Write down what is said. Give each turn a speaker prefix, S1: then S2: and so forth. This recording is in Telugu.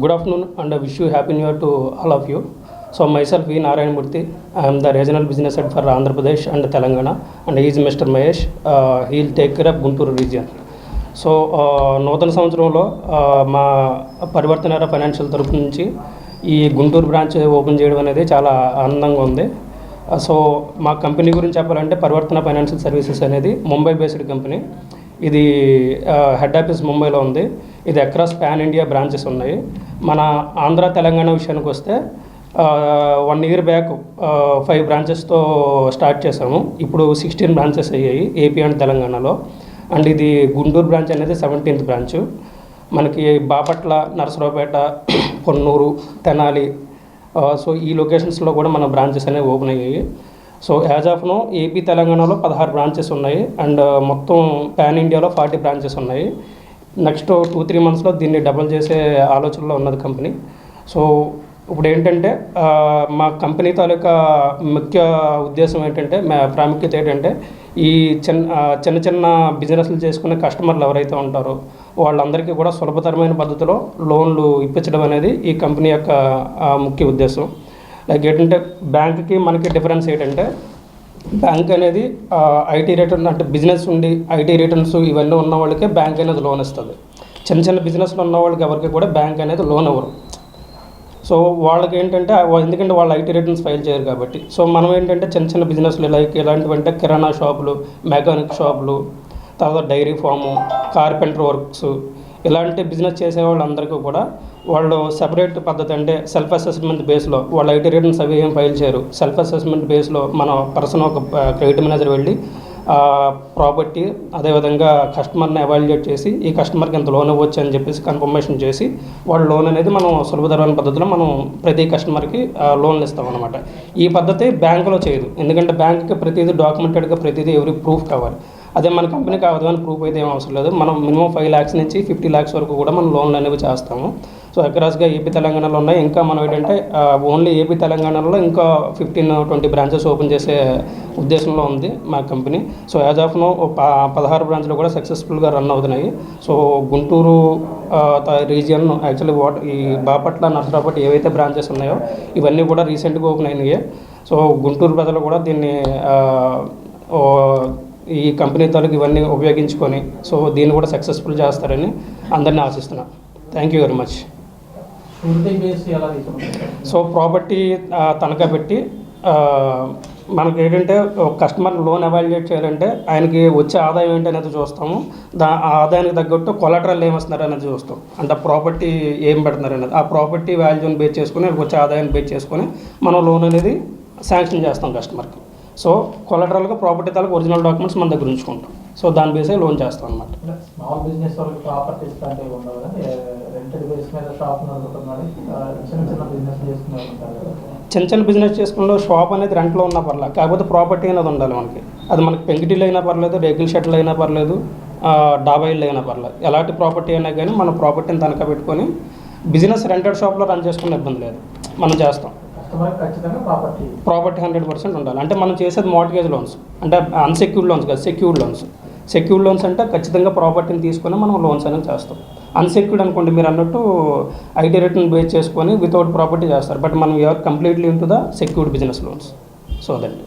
S1: Good afternoon and wish you happy new year to all of you so myself V Narayanamurthy I'm the regional business head for Andhra Pradesh and Telangana and is mister Mahesh Heel take care of Guntur region so నూతన సంవత్సరంలో మా పరివర్తన ఫైనాన్షియల్ తరపు నుంచి ఈ గుంటూరు బ్రాంచ్ ఓపెన్ చేయడం అనేది చాలా ఆనందంగా ఉంది. సో మా కంపెనీ గురించి చెప్పాలంటే పరివర్తన ఫైనాన్షియల్ సర్వీసెస్ అనేది ముంబై బేస్డ్ కంపెనీ ఇది హెడ్ ఆఫీస్ ముంబైలో ఉంది. ఇది అక్రాస్ పాన్ ఇండియా బ్రాంచెస్ ఉన్నాయి. మన ఆంధ్ర తెలంగాణ విషయానికి వస్తే వన్ ఇయర్ బ్యాక్ ఫైవ్ బ్రాంచెస్తో స్టార్ట్ చేసాము ఇప్పుడు సిక్స్టీన్ బ్రాంచెస్ అయ్యాయి ఏపీ అండ్ తెలంగాణలో. అండ్ ఇది గుంటూరు బ్రాంచ్ అనేది సెవెంటీన్త్ బ్రాంచ్ మనకి బాపట్ల నరసరావుపేట పొన్నూరు తెనాలి సో ఈ లొకేషన్స్లో కూడా మన బ్రాంచెస్ అనేవి ఓపెన్ అయ్యాయి. So as of now AP తెలంగాణలో పదహారు బ్రాంచెస్ ఉన్నాయి. అండ్ మొత్తం పాన్ ఇండియాలో ఫార్టీ బ్రాంచెస్ ఉన్నాయి. నెక్స్ట్ టూ త్రీ మంత్స్లో దీన్ని డబుల్ చేసే ఆలోచనలో ఉన్నది కంపెనీ. సో ఇప్పుడు ఏంటంటే మా కంపెనీ తాలూకా ముఖ్య ఉద్దేశం ఏంటంటే మా ప్రాముఖ్యత ఏంటంటే ఈ చిన్న చిన్న చిన్న బిజినెస్లు చేసుకునే కస్టమర్లు ఎవరైతే ఉంటారో వాళ్ళందరికీ కూడా సులభతరమైన పద్ధతిలో లోన్లు ఇప్పించడం అనేది ఈ కంపెనీ యొక్క ముఖ్య ఉద్దేశం. లైక్ ఏంటంటే బ్యాంక్కి మనకి డిఫరెన్స్ ఏంటంటే బ్యాంక్ అనేది ఐటీ రిటర్న్ అంటే బిజినెస్ ఉండి ఐటీ రిటర్న్స్ ఇవన్నీ ఉన్న వాళ్ళకే బ్యాంక్ అనేది లోన్ ఇస్తుంది. చిన్న చిన్న బిజినెస్లు ఉన్న వాళ్ళకి ఎవరికి కూడా బ్యాంక్ అనేది లోన్ ఇవ్వరు. సో వాళ్ళకి ఏంటంటే ఎందుకంటే వాళ్ళు ఐటీ రిటర్న్స్ ఫైల్ చేయరు కాబట్టి. సో మనం ఏంటంటే చిన్న చిన్న బిజినెస్లు లైక్ ఇలాంటివి అంటే కిరాణా షాపులు మెకానిక్ షాపులు తర్వాత డైరీ ఫాము కార్పెంటర్ వర్క్స్ ఇలాంటి బిజినెస్ చేసే వాళ్ళందరికీ కూడా వాళ్ళు సెపరేట్ పద్ధతి అంటే సెల్ఫ్ అసెస్మెంట్ బేస్లో వాళ్ళు ఐటీ రిటర్న్స్ అవి ఏం ఫైల్ చేయరు. సెల్ఫ్ అసెస్మెంట్ బేస్లో మన పర్సన్ ఒక క్రెడిట్ మేనేజర్ వెళ్ళి ప్రాపర్టీ అదేవిధంగా కస్టమర్ని అవాల్యుయేట్ చేసి ఈ కస్టమర్కి ఎంత లోన్ ఇవ్వచ్చు అని చెప్పేసి కన్ఫర్మేషన్ చేసి వాళ్ళ లోన్ అనేది మనం సులభతరమైన పద్ధతిలో మనం ప్రతి కస్టమర్కి లోన్లు ఇస్తాం అనమాట ఈ పద్ధతి బ్యాంకులో చేయదు. ఎందుకంటే బ్యాంక్కి ప్రతిదీ డాక్యుమెంటెడ్గా ప్రతిదీ ఎవరి ప్రూఫ్ కావాలి అదే మన కంపెనీ కావద్దు అని ప్రూఫ్ అయితే ఏం అవసరం లేదు. మనం మినిమం ఫైవ్ ల్యాక్స్ నుంచి ఫిఫ్టీ ల్యాక్స్ వరకు కూడా మనం లోన్లు అనేవి చేస్తాము. సో అక్రాస్గా ఏపీ తెలంగాణలో ఉన్నాయి. ఇంకా మనం ఏంటంటే ఓన్లీ ఏపీ తెలంగాణలో ఇంకా ఫిఫ్టీన్ ట్వంటీ బ్రాంచెస్ ఓపెన్ చేసే ఉద్దేశంలో ఉంది మా company. So as of now పదహారు బ్రాంచ్లు కూడా సక్సెస్ఫుల్గా రన్ అవుతున్నాయి. So Guntur region actually what ఈ బాపట్ల నర్సరాపట్ ఏవైతే బ్రాంచెస్ ఉన్నాయో ఇవన్నీ కూడా రీసెంట్గా ఓపెన్ అయినాయి. సో గుంటూరు ప్రజలు కూడా దీన్ని ఈ కంపెనీ తాలూకు ఇవన్నీ ఉపయోగించుకొని సో దీన్ని కూడా సక్సెస్ఫుల్ చేస్తారని అందరినీ ఆశిస్తున్నాను thank you very much so property తనఖా పెట్టి మనకి ఏంటంటే కస్టమర్ లోన్ ఎవాల్యుయేట్ చేయాలంటే ఆయనకి వచ్చే ఆదాయం ఏంటి అనేది చూస్తాము. దా ఆ ఆదాయానికి తగ్గట్టు కొలటరల్ ఏమొస్తున్నారు అనేది చూస్తాం. అంటే ప్రాపర్టీ ఏం పెడుతున్నారు అనేది. ఆ ప్రాపర్టీ వాల్యూని బేస్ చేసుకొని వచ్చే ఆదాయాన్ని బేస్ చేసుకొని మనం లోన్ అనేది శాంక్షన్ చేస్తాం కస్టమర్కి. సో కొలటరల్గా ప్రాపర్టీ తాలూకు ఒరిజినల్ డాక్యుమెంట్స్ మన దగ్గర ఉంచుకుంటాం. సో దాని బేసే లోన్ చేస్తాం అనమాట
S2: స్మాల్ బిజినెస్ వాళ్ళకి ప్రాపర్టీస్ లాంటివి ఉండవు కానీ రెంటెడ్ బేస్ మీద షాప్ నడుపుతున్నాడు చిన్న చిన్న బిజినెస్ చేసుకునే వాళ్ళు ఉంటారు కదా.
S1: చిన్న చిన్న బిజినెస్ చేసుకున్న షాప్ అనేది రెంట్లో ఉన్నా పర్లేదు కాకపోతే ప్రాపర్టీ అనేది ఉండాలి మనకి. అది మనకి పెంకిటీలు అయినా పర్లేదు రేకుల షెట్లు అయినా పర్లేదు డాబా ఇల్లు అయినా పర్లేదు ఎలాంటి ప్రాపర్టీ అయినా కానీ మన ప్రాపర్టీని తనఖా పెట్టుకొని బిజినెస్ రెంటెడ్ షాప్లో రన్ చేసుకునే ఇబ్బంది లేదు. మనం చేస్తాం.
S2: ఖచ్చితంగా ప్రాపర్టీ.
S1: ప్రాపర్టీ హండ్రెడ్ పర్సెంట్ ఉండాలి. అంటే మనం చేసేది మార్టిగేజ్ లోన్స్ అంటే అన్సెక్యూర్డ్ లోన్స్ కాదు సెక్యూర్డ్ లోన్స్ సెక్యూర్డ్ లోన్స్ అంటే ఖచ్చితంగా ప్రాపర్టీని తీసుకొని మనం లోన్స్ అనేది చేస్తాం. అన్సెక్యూర్డ్ అనుకోండి మీరు అన్నట్టు ఐటీ రిటర్న్ బేస్ చేసుకొని వితౌట్ ప్రాపర్టీ చేస్తారు. బట్ మనం you are completely into the secured business loans so that